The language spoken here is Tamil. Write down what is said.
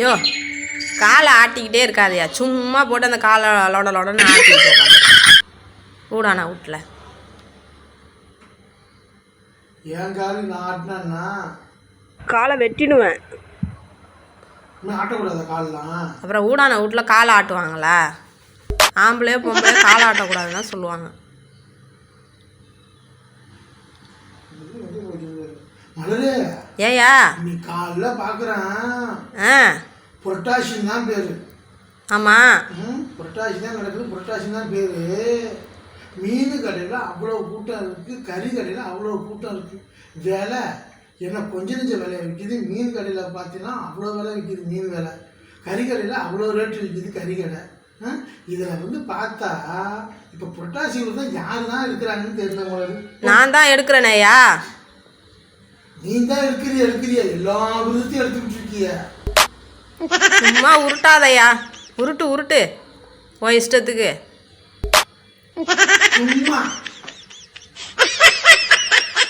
யோ காலை ஆட்டிக்கிட்டே இருக்காதயா. சும்மா போட்டு அந்த காலை லொட லொடன்னு ஆட்டிக்கிட்டு ஊடானா வீட்டில் என் காலி நான் ஆட்டினேன்னா? காலை வெட்டிடுவேன். ஆட்டக்கூடாத கால்லாம்? அப்புறம் ஊடான வீட்டில் காலை ஆட்டுவாங்களா ஆம்பளையோ பொம்பளையோ காலை ஆட்டக்கூடாதுன்னு தான் சொல்லுவாங்க. ஏயா நீ காலைல பார்க்குறேன் ஆ. புரட்டாசியம் தான் பேர். ஆமாம் புரட்டாசி தான் நடக்குது. புரட்டாசி தான் பேர். மீன் கடையில் அவ்வளோ கூட்டம் இருக்குது கறி கடையில் அவ்வளோ கூட்டம் இருக்குது விலை என்ன கொஞ்ச நெஞ்ச விலை விற்கிது மீன் கடையில் பார்த்தீங்கன்னா அவ்வளோ விலை விற்கிது மீன் விலை. கறி கடையில் அவ்வளோ ரேட்டு விற்கிது கறி கடை. இதில் வந்து பார்த்தா இப்போ புரட்டாசியில் தான் யார் தான் இருக்கிறாங்கன்னு தெரிஞ்சவங்களுக்கு நான் தான் எடுக்கிறேனேயா நீ தான் இருக்கிறிய இருக்கிறிய எல்லா விதத்தையும் எடுத்துக்கிட்டு இருக்கிய சும்மா உருட்டாதயா. உருட்டு உருட்டு. உன் இஷ்டத்துக்கு. சும்மா.